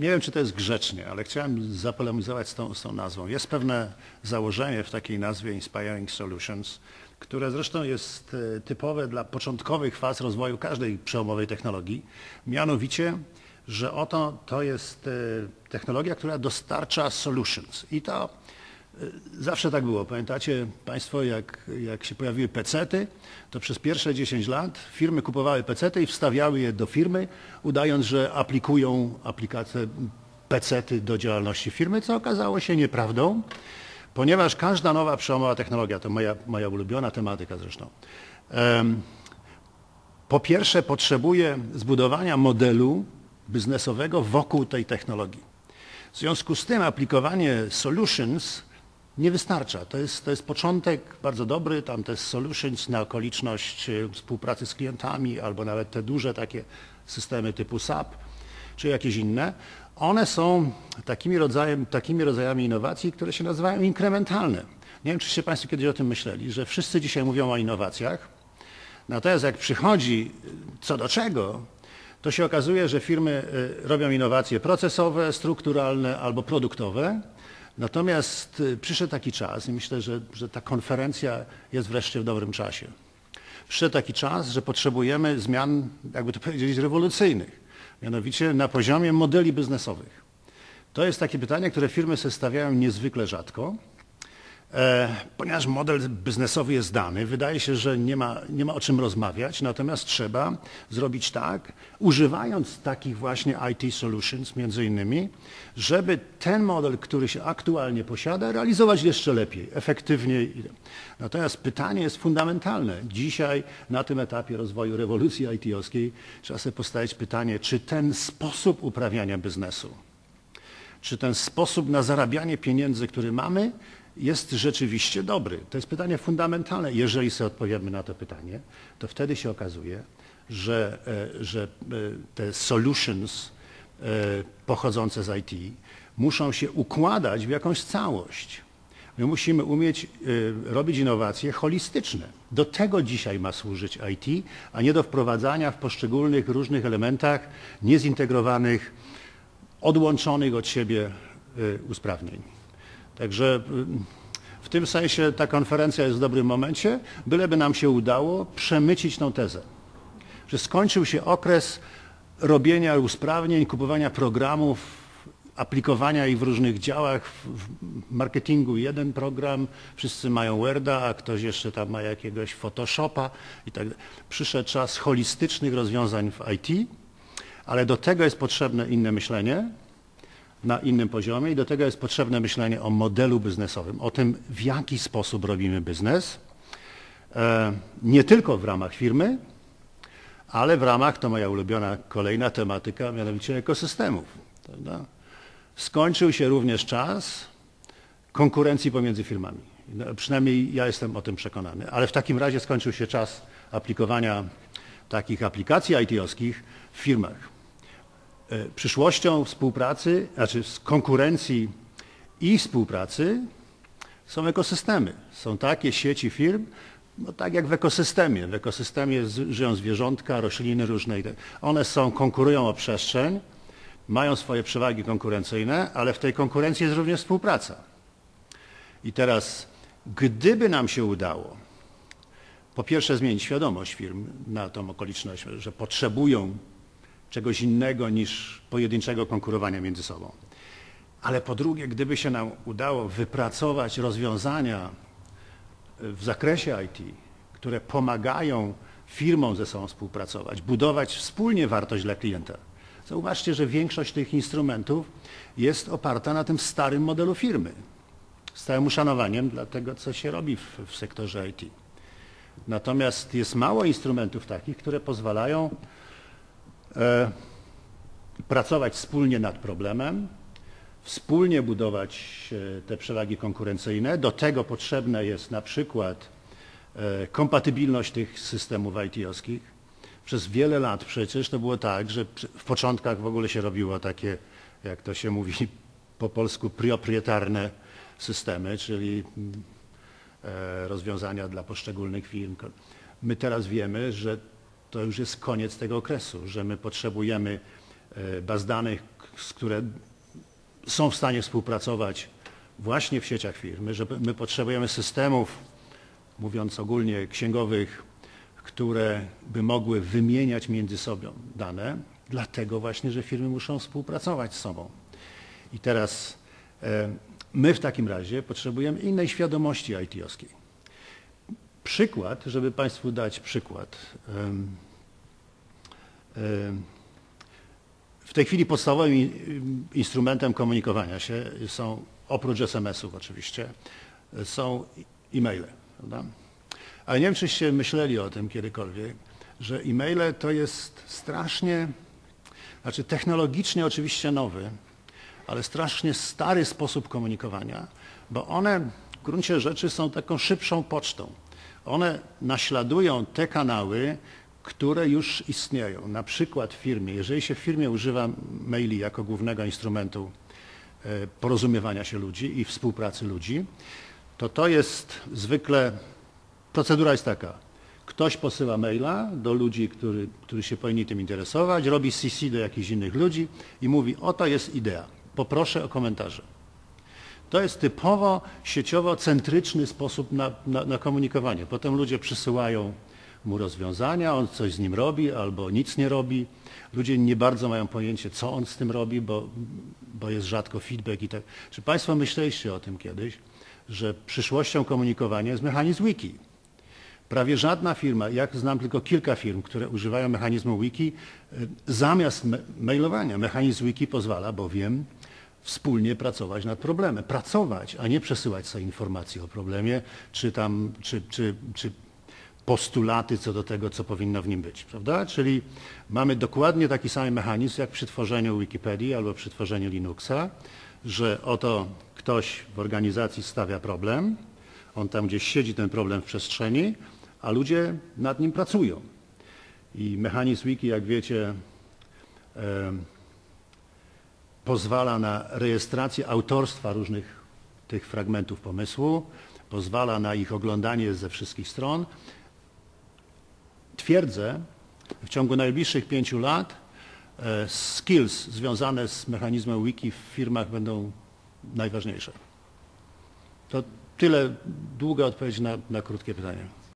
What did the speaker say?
nie wiem, czy to jest grzecznie, ale chciałem zapolemizować z tą, z tą nazwą. Jest pewne założenie w takiej nazwie Inspiring Solutions, które zresztą jest e, typowe dla początkowych faz rozwoju każdej przełomowej technologii, mianowicie, że oto to jest e, technologia, która dostarcza solutions. I to zawsze tak było. Pamiętacie Państwo, jak, jak się pojawiły pecety, to przez pierwsze 10 lat firmy kupowały pecety i wstawiały je do firmy, udając, że aplikują aplikacje pecety do działalności firmy, co okazało się nieprawdą ponieważ każda nowa przełomowa technologia, to moja, moja ulubiona tematyka zresztą, po pierwsze potrzebuje zbudowania modelu biznesowego wokół tej technologii. W związku z tym aplikowanie solutions nie wystarcza. To jest, to jest początek bardzo dobry, tam te solutions na okoliczność e, współpracy z klientami albo nawet te duże takie systemy typu SAP czy jakieś inne, one są takimi, rodzajem, takimi rodzajami innowacji, które się nazywają inkrementalne. Nie wiem, czyście Państwo kiedyś o tym myśleli, że wszyscy dzisiaj mówią o innowacjach, natomiast jak przychodzi co do czego, to się okazuje, że firmy y, robią innowacje procesowe, strukturalne albo produktowe, natomiast y, przyszedł taki czas i myślę, że, że ta konferencja jest wreszcie w dobrym czasie. Przyszedł taki czas, że potrzebujemy zmian, jakby to powiedzieć, rewolucyjnych mianowicie na poziomie modeli biznesowych. To jest takie pytanie, które firmy sobie stawiają niezwykle rzadko, ponieważ model biznesowy jest dany. Wydaje się, że nie ma, nie ma o czym rozmawiać, natomiast trzeba zrobić tak, używając takich właśnie IT solutions między innymi, żeby ten model, który się aktualnie posiada, realizować jeszcze lepiej, efektywniej. Natomiast pytanie jest fundamentalne. Dzisiaj na tym etapie rozwoju rewolucji IT-owskiej trzeba sobie postawić pytanie, czy ten sposób uprawiania biznesu, czy ten sposób na zarabianie pieniędzy, który mamy, jest rzeczywiście dobry? To jest pytanie fundamentalne. Jeżeli sobie odpowiemy na to pytanie, to wtedy się okazuje, że, e, że e, te solutions e, pochodzące z IT muszą się układać w jakąś całość. My musimy umieć robić innowacje holistyczne. Do tego dzisiaj ma służyć IT, a nie do wprowadzania w poszczególnych różnych elementach niezintegrowanych, odłączonych od siebie usprawnień. Także w tym sensie ta konferencja jest w dobrym momencie, byleby nam się udało przemycić tą tezę, że skończył się okres robienia usprawnień, kupowania programów, aplikowania ich w różnych działach, w marketingu jeden program, wszyscy mają Worda, a ktoś jeszcze tam ma jakiegoś Photoshopa i tak Przyszedł czas holistycznych rozwiązań w IT, ale do tego jest potrzebne inne myślenie, na innym poziomie i do tego jest potrzebne myślenie o modelu biznesowym, o tym, w jaki sposób robimy biznes, e, nie tylko w ramach firmy, ale w ramach, to moja ulubiona kolejna tematyka, mianowicie ekosystemów. Prawda? Skończył się również czas konkurencji pomiędzy firmami. No, przynajmniej ja jestem o tym przekonany. Ale w takim razie skończył się czas aplikowania takich aplikacji IT-owskich w firmach. E, przyszłością współpracy, znaczy konkurencji i współpracy są ekosystemy. Są takie sieci firm, no tak jak w ekosystemie. W ekosystemie żyją zwierzątka, rośliny różne. One są, konkurują o przestrzeń, mają swoje przewagi konkurencyjne, ale w tej konkurencji jest również współpraca. I teraz, gdyby nam się udało po pierwsze zmienić świadomość firm na tą okoliczność, że potrzebują czegoś innego niż pojedynczego konkurowania między sobą. Ale po drugie, gdyby się nam udało wypracować rozwiązania w zakresie IT, które pomagają firmom ze sobą współpracować, budować wspólnie wartość dla klienta. Zauważcie, że większość tych instrumentów jest oparta na tym starym modelu firmy. Z całym uszanowaniem dla tego, co się robi w, w sektorze IT. Natomiast jest mało instrumentów takich, które pozwalają pracować wspólnie nad problemem, wspólnie budować e, te przewagi konkurencyjne. Do tego potrzebna jest na przykład e, kompatybilność tych systemów IT-owskich. Przez wiele lat przecież to było tak, że w początkach w ogóle się robiło takie, jak to się mówi po polsku, proprietarne systemy, czyli mm, rozwiązania dla poszczególnych firm. My teraz wiemy, że to już jest koniec tego okresu, że my potrzebujemy e, baz danych, które są w stanie współpracować właśnie w sieciach firmy, że my potrzebujemy systemów, mówiąc ogólnie, księgowych, które by mogły wymieniać między sobą dane, dlatego właśnie, że firmy muszą współpracować z sobą. I teraz e, my w takim razie potrzebujemy innej świadomości IT-owskiej. Przykład, żeby Państwu dać przykład. W tej chwili podstawowym instrumentem komunikowania się są, oprócz SMS-ów oczywiście, są e-maile. Prawda? Ale nie wiem, czyście myśleli o tym kiedykolwiek, że e-maile to jest strasznie, znaczy technologicznie oczywiście nowy, ale strasznie stary sposób komunikowania, bo one w gruncie rzeczy są taką szybszą pocztą. One naśladują te kanały, które już istnieją. Na przykład w firmie, jeżeli się w firmie używa maili jako głównego instrumentu e, porozumiewania się ludzi i współpracy ludzi, to to jest zwykle, procedura jest taka. Ktoś posyła maila do ludzi, który, którzy się powinni tym interesować, robi CC do jakichś innych ludzi i mówi, oto jest idea, poproszę o komentarze. To jest typowo sieciowo-centryczny sposób na, na, na komunikowanie. Potem ludzie przysyłają mu rozwiązania, on coś z nim robi albo nic nie robi. Ludzie nie bardzo mają pojęcie, co on z tym robi, bo, bo jest rzadko feedback i tak. Czy Państwo myśleliście o tym kiedyś, że przyszłością komunikowania jest mechanizm wiki? Prawie żadna firma, jak znam tylko kilka firm, które używają mechanizmu wiki, y, zamiast mailowania. Mechanizm wiki pozwala bowiem wspólnie pracować nad problemem. Pracować, a nie przesyłać sobie informacji o problemie, czy tam, czy, czy, czy postulaty co do tego, co powinno w nim być, prawda? Czyli mamy dokładnie taki sam mechanizm jak przy tworzeniu Wikipedii albo przy tworzeniu Linuxa, że oto ktoś w organizacji stawia problem, on tam gdzieś siedzi ten problem w przestrzeni, a ludzie nad nim pracują. I mechanizm wiki, jak wiecie, pozwala na rejestrację autorstwa różnych tych fragmentów pomysłu, pozwala na ich oglądanie ze wszystkich stron. Twierdzę, w ciągu najbliższych pięciu lat e, skills związane z mechanizmem wiki w firmach będą najważniejsze. To tyle długa odpowiedź na, na krótkie pytanie.